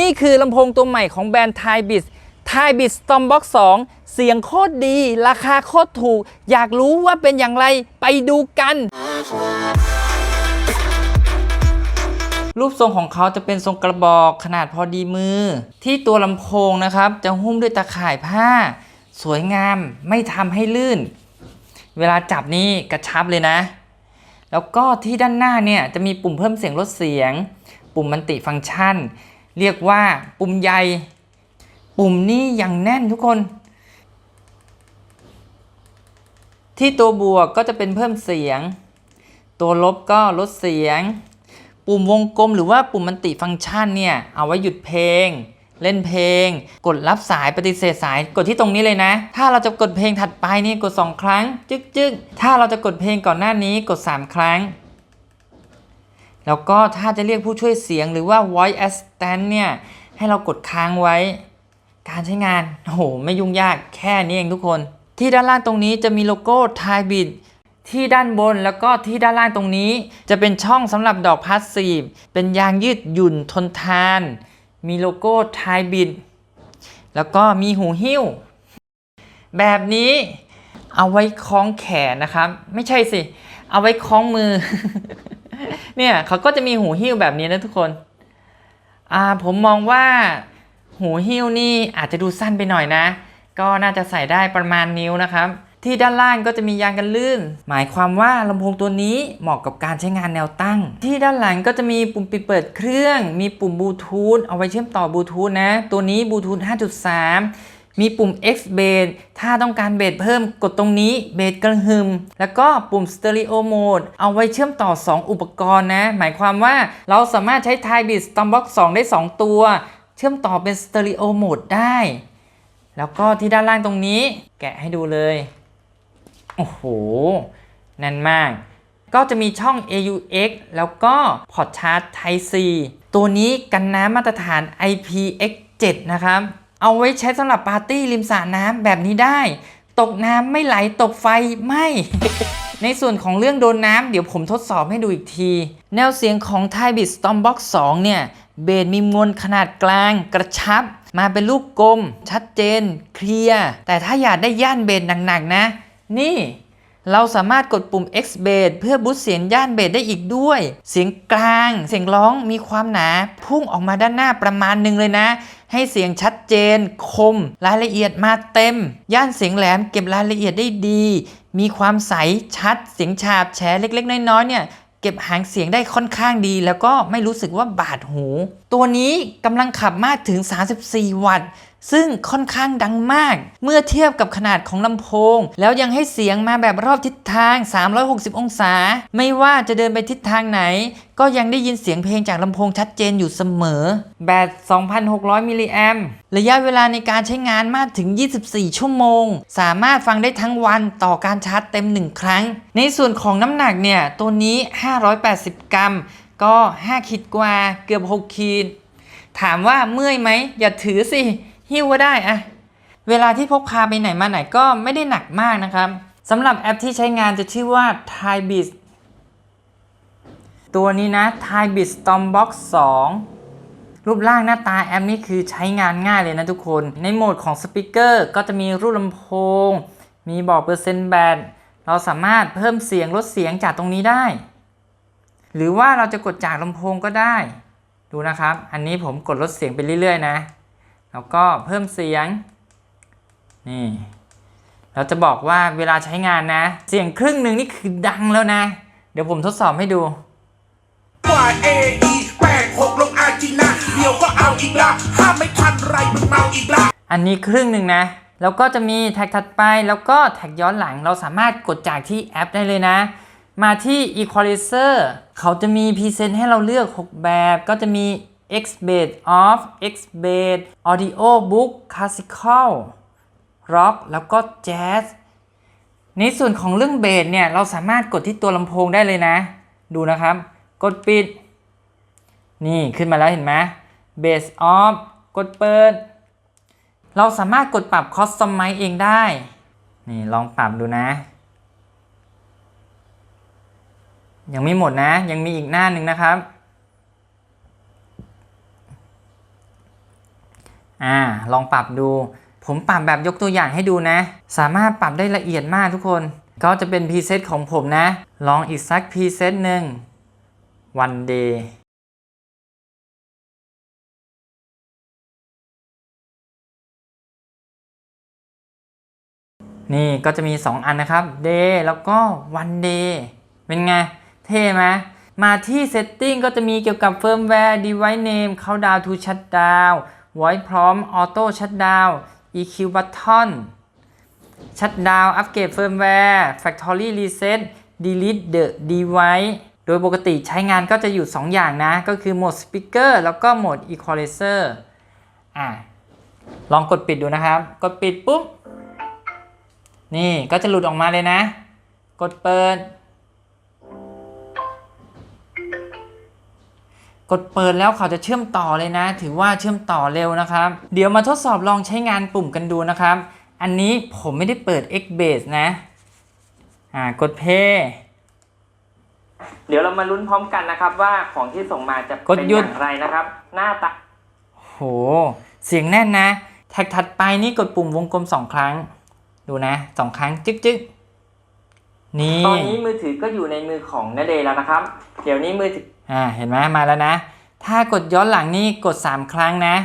นี่คือลำโพงตัวใหม่ของแบรนด์ Thai b i t Thai b i t Stormbox 2 เสียงโคตรดี ราคาโคตรถูก อยากรู้ว่าเป็นอย่างไรไปดูกัน รูปทรงของเขาจะเป็นทรงกระบอกขนาดพอดีมือ ที่ตัวลำโพงนะครับ จะหุ้มด้วยตะข่ายผ้า สวยงามไม่ทำให้ลื่น เวลาจับนี่กระชับเลยนะ แล้วก็ที่ด้านหน้าเนี่ยจะมีปุ่มเพิ่มเสียงลดเสียง ปุ่มมันติฟังก์ชัน เรียกว่าปุ่มใหญ่ ปุ่มนี้อย่างแน่นทุกคน ที่ตัวบวกก็จะเป็นเพิ่มเสียง ตัวลบก็ลดเสียง ปุ่มวงกลมหรือว่าปุ่มมันติฟังก์ชันเนี่ย เอาไว้หยุดเพลง เล่นเพลง กดรับสายปฏิเสธสายกดที่ตรงนี้เลยนะ ถ้าเราจะกดเพลงถัดไปนี่กด 2 ครั้ง จึ๊กจึ๊กถ้าเราจะกดเพลงก่อนหน้านี้กด 3 ครั้ง แล้วก็ถ้าจะเรียกผู้ช่วยเสียงหรือว่า voice assistant เนี่ยให้เรากดค้างไว้ การใช้งานโอ้โหไม่ยุ่งยากแค่นี้เองทุกคน ที่ด้านล่างตรงนี้จะมีโลโก้ Thai b i t ที่ด้านบนแล้วก็ที่ด้านล่างตรงนี้ จะเป็นช่องสำหรับดอกพาสซีฟเป็นยางยืดหยุ่นทนทาน มีโลโก้ Thai b i t แล้วก็มีหูหิ้ว แบบนี้เอาไว้คล้องแขนนะครับ ไม่ใช่สิ เอาไว้คล้องมือ เนี่ยเขาก็จะมีหูหิ้วแบบนี้นะทุกคนอ่าผมมองว่าหูหิ้วนี่อาจจะดูสั้นไปหน่อยนะ ก็น่าจะใส่ได้ประมาณนิ้วนะครับ ที่ด้านล่างก็จะมียางกันลื่น หมายความว่าลำโพงตัวนี้เหมาะกับการใช้งานแนวตั้ง ที่ด้านหลังก็จะมีปุ่มปิดเปิดเครื่อง มีปุ่มบลูทูธเอาไว้เชื่อมต่อบลูทูธนะ ตัวนี้บลูทูธ5.3 มีปุ่ม X b a s ถ้าต้องการเบสเพิ่มกดตรงนี้เบสกระหึม แล้วก็ปุ่ม Stereo Mode เอาไว้เชื่อมต่อ 2 อุปกรณ์นะ หมายความว่าเราสามารถใช้ Thai b e a t Stormbox 2 ได้ 2 ตัว เชื่อมต่อเป็น Stereo Mode ได้ แล้วก็ที่ด้านล่างตรงนี้ แกะให้ดูเลย โอ้โหแน่นมากก็จะมีช่อง AUX แล้วก็พอร์ตชาร์จ Type C ตัวนี้กันน้ำมาตรฐาน IPX7 นะครับ เอาไว้ใช้สำหรับปาร์ตี้ริมสระน้ำแบบนี้ได้ ตกน้ำไม่ไหลตกไฟไม่ ในส่วนของเรื่องโดนน้ำเดี๋ยวผมทดสอบให้ดูอีกที แนวเสียงของ t ทบิ t Stormbox 2 เนี่ย เบสมีมวลขนาดกลางกระชับ มาเป็นลูกกลม ชัดเจน เคลียร์ แต่ถ้าอยากได้ย่านเบสหนักๆนะ นี่ เราสามารถกดปุ่ม X Bass เพื่อบูสต์เสียงย่านเบสได้อีกด้วย เสียงกลาง เสียงร้องมีความหนา พุ่งออกมาด้านหน้าประมาณหนึ่งเลยนะ ให้เสียงชัดเจน คม รายละเอียดมาเต็ม ย่านเสียงแหลมเก็บรายละเอียดได้ดี มีความใสชัด เสียงฉาบแฉเล็ก ๆ น้อยๆเนี่ยเก็บหางเสียงได้ค่อนข้างดี แล้วก็ไม่รู้สึกว่าบาดหู ตัวนี้กำลังขับมากถึง 34 วัตต์ ซึ่งค่อนข้างดังมาก เมื่อเทียบกับขนาดของลำโพง แล้วยังให้เสียงมาแบบรอบทิศทาง 360 องศา ไม่ว่าจะเดินไปทิศทางไหน ก็ยังได้ยินเสียงเพลงจากลำโพงชัดเจนอยู่เสมอ แบต 2,600 มิลลิแอมระยะเวลาในการใช้งานมากถึง 24 ชั่วโมง สามารถฟังได้ทั้งวันต่อการชาร์จเต็ม 1 ครั้ง ในส่วนของน้ำหนักเนี่ย ตัวนี้ 580 กรัม ก็ 5ขีดกว่า เกือบ 6 ขีด ถามว่าเมื่อยไหม อย่าถือสิ หิ้วก็ได้อะเวลาที่พกพาไปไหนมาไหนก็ไม่ได้หนักมากนะครับสำหรับแอปที่ใช้งานจะชื่อว่า t i b i z ตัวนี้นะ t i b i z Stormbox 2 รูปร่างหน้าตาแอปนี้คือใช้งานง่ายเลยนะทุกคน ในโหมดของสปีกเกอร์ก็จะมีรูปลำโพง มีบอกเปอร์เซ็นต์แบตเราสามารถเพิ่มเสียงลดเสียงจากตรงนี้ได้ หรือว่าเราจะกดจากลำโพงก็ได้ ดูนะครับ อันนี้ผมกดลดเสียงไปเรื่อยๆนะ แล้วก็เพิ่มเสียง นี่ เราจะบอกว่าเวลาใช้งานนะ เสียงครึ่งหนึ่งนี่คือดังแล้วนะ เดี๋ยวผมทดสอบให้ดู Y A E แปดหกลงอาจีนะเดี๋ยวก็เอาอีกละห้ามไม่ทันไรมึงเมาอีกละอันนี้ครึ่งหนึ่งนะ แล้วก็จะมีแท็กถัดไป แล้วก็แท็กย้อนหลัง เราสามารถกดจากที่แอปได้เลยนะ มาที่ Equalizer เขาจะมีพรีเซนต์ให้เราเลือก 6 แบบ ก็จะมี X Bass Off X Bass Audio Book Classical Rock แล้วก็ Jazz ในส่วนของเรื่องเบสเนี่ยเราสามารถกดที่ตัวลำโพงได้เลยนะ ดูนะครับ กดปิด นี่ขึ้นมาแล้วเห็นไหมเบสออฟกดเปิด เราสามารถกดปรับคอสตอมไมเองได้ นี่ลองปรับดูนะ ยังไม่หมดนะ ยังมีอีกหน้าหนึ่งนะครับ อ่าลองปรับดู ผมปรับแบบยกตัวอย่างให้ดูนะ สามารถปรับได้ละเอียดมากทุกคน ก็จะเป็นพรีเซตของผมนะ ลองอีกสักพรีเซตหนึ่ง one day นี่ก็จะมี 2 อันนะครับ day แล้วก็ one day เป็นไง เท่ไหมมาที่ setting ก็จะมีเกี่ยวกับ firmware device name countdown to shutdown voice prompt auto shutdown EQ button shutdown upgrade firmware factory reset delete the device โดยปกติใช้งานก็จะอยู่ 2 อย่างนะ ก็คือโหมด speaker แล้วก็โหมด equalizer อะลองกดปิดดูนะครับ กดปิดปุ๊บ นี่ก็จะหลุดออกมาเลยนะ กดเปิด กดเปิดแล้วเขาจะเชื่อมต่อเลยนะ ถือว่าเชื่อมต่อเร็วนะครับ เดี๋ยวมาทดสอบลองใช้งานปุ่มกันดูนะครับ อันนี้ผมไม่ได้เปิด Xbase นะอ่ากด Play เดี๋ยวเรามาลุ้นพร้อมกันนะครับ ว่าของที่ส่งมาจะกดเป็นหยุอดย่างไรนะครับ หน้าตาโห เสียงแน่นนะ แท็กถัดไปนี่กดปุ่มวงกลมสองครั้ง ดูนะสองครั้งจึ๊กจึ๊กนี่ตอนนี้มือถือก็อยู่ในมือของนเดย์แล้วนะครับ เดี๋ยวนี้มือถือ อ่าเห็นไหมมาแล้วนะ ถ้ากดย้อนหลังนี่กด 3 ครั้งนะ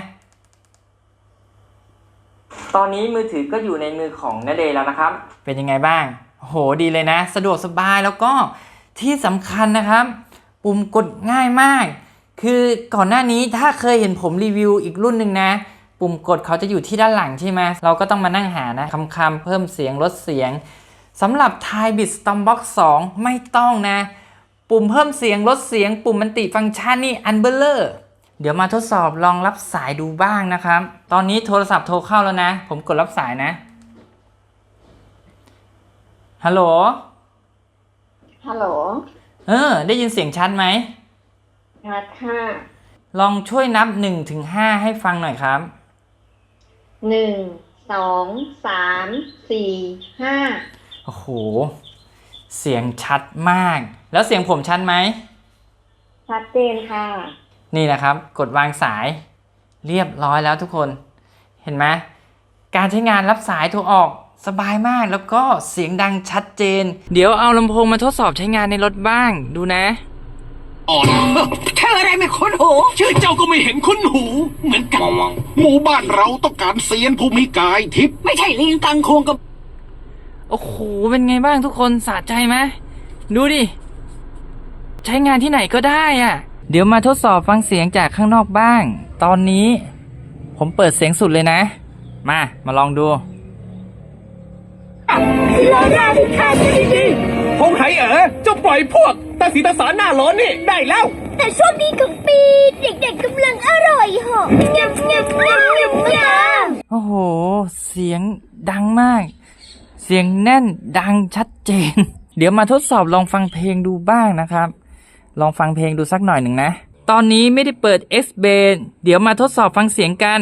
ตอนนี้มือถือก็อยู่ในมือของนเดย์แล้วนะครับ เป็นยังไงบ้าง โหดีเลยนะ สะดวกสบายแล้วก็ที่สำคัญนะครับ ปุ่มกดง่ายมาก คือก่อนหน้านี้ถ้าเคยเห็นผมรีวิวอีกรุ่นหนึ่งนะ ปุ่มกดเขาจะอยู่ที่ด้านหลังใช่ไหมเราก็ต้องมานั่งหานะคำคำๆเพิ่มเสียงลดเสียงสำหรับ Thai Bit Stormbox 2 ไม่ต้องนะ ปุ่มเพิ่มเสียงลดเสียง ปุ่มมันติฟังก์ชันนี่อันเบลเลอร์เดี๋ยวมาทดสอบลองรับสายดูบ้างนะครับ ตอนนี้โทรศัพท์โทรเข้าแล้วนะ ผมกดรับสายนะ ฮัลโหล ฮัลโหล เออ ได้ยินเสียงชัดไหมชัดค่ะ ลองช่วยนับ1ถึง5ให้ฟังหน่อยครับ หนึ่ง สอง สาม สี่ ห้า โอ้โห เสียงชัดมาก แล้วเสียงผมชัดไหม ชัดเจนค่ะ นี่นะครับ กดวางสาย เรียบร้อยแล้วทุกคน เห็นไหมการใช้งานรับสายโทรออกสบายมากแล้วก็เสียงดังชัดเจน เดี๋ยวเอาลำโพงมาทดสอบใช้งานในรถบ้างดูนะอ่อนแค่อะไรไม่คุ้นหู ชื่อเจ้าก็ไม่เห็นคุ้นหู เหมือนกันหมู่บ้านเราต้องการเซียนผู้มีกายทิพย์ไม่ใช่ลิงกังโคงกับ โอ้โห เป็นไงบ้างทุกคนสะใจไหมดูดิ ใช้งานที่ไหนก็ได้อะเดี๋ยวมาทดสอบฟังเสียงจากข้างนอกบ้าง ตอนนี้ ผมเปิดเสียงสุดเลยนะ มา มาลองดูพงไหเอ๋อเจ้าปล่อยพวกตาสีตาสารหน้าร้อนนี่ได้แล้ว แต่ช่วงนี้ของปี เด็กๆกำลังอร่อยเหอะยำยำยำยำยำโอ้โห เสียงดังมากเสียงแน่นดังชัดเจน เดี๋ยวมาทดสอบลองฟังเพลงดูบ้างนะครับ ลองฟังเพลงดูสักหน่อยหนึ่งนะ ตอนนี้ไม่ได้เปิด X b a s เดี๋ยวมาทดสอบฟังเสียงกัน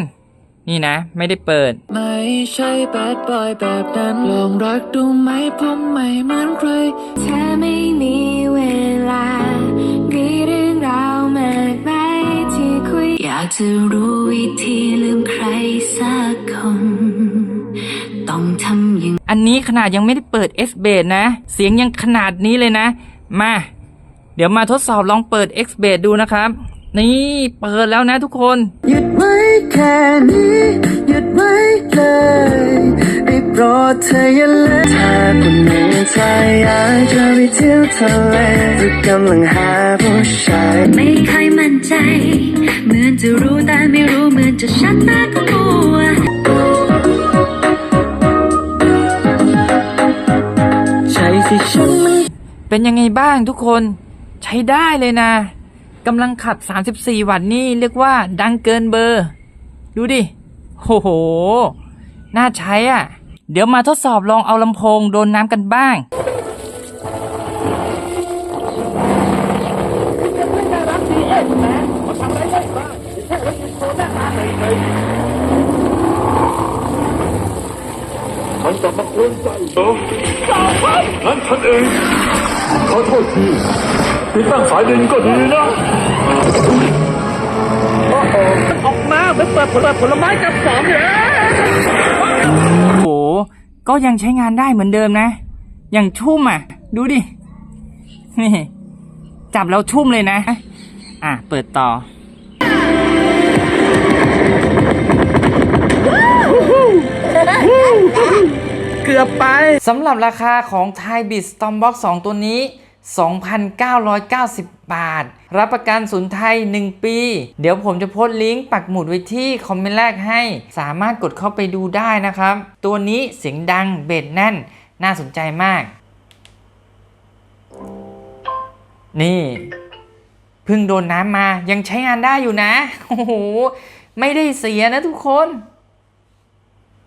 นี่นะ ไม่ได้เปิด ไม่ใช่แบดบอยแบบนั้นลองรักดูไหมผมไม่เหมือนใครเธอไม่มีเวลามีเรื่องราวมากมายที่คุย อยากจะรู้วิธีลืมใครสักคน อย่างอันนี้ขนาดยังไม่ได้เปิด X b a s นะ เสียงยังขนาดนี้เลยนะ มา เดี๋ยวมาทดสอบลองเปิด X b a s ดูนะครับ นี่เปิดแล้วนะทุกคนหยุดไว้แค่นี้หยุดไว้เลยได้โปรดเธออย่าเลยถ้าคนหนึ่งเธออยากจะไปเที่ยวทะเลหรือกำลังหาผู้ชายไม่ค่อยมั่นใจ เหมือนจะรู้แต่ไม่รู้เหมือนจะชัดตาก็มั เป็นยังไงบ้างทุกคนใช้ได้เลยนะกำลังขับ 34 วัตต์นี่เรียกว่าดังเกินเบอร์ ดูดิโอ้โห น่าใช้อะ เดี๋ยวมาทดสอบลองเอาลำโพงโดนน้ำกันบ้าง มันกลับมาควนใจเหรองั้นฉันเอง ขอโทษทีติดตั้งสายดินก็ดีนะโอ้ออกมาเหมือนเปิดผลผลไม้กับสองเลยโอ้โห ก็ยังใช้งานได้เหมือนเดิมนะ อย่างชุ่มอะ ดูดิ นี่ จับแล้วชุ่มเลยนะ อะ เปิดต่อเกือบไปสำหรับราคาของ Thai b i t Stormbox 2 ตัวนี้ 2,990 บาท รับประกันศูนย์ไทย 1 ปี เดี๋ยวผมจะโพสต์ลิงก์ปักหมุดไว้ที่คอมเมนต์แรกให้ สามารถกดเข้าไปดูได้นะครับ ตัวนี้เสียงดังเบสแน่น น่าสนใจมาก นี่เพิ่งโดนน้ำมายังใช้งานได้อยู่นะ โอ้โห ไม่ได้เสียนะทุกคน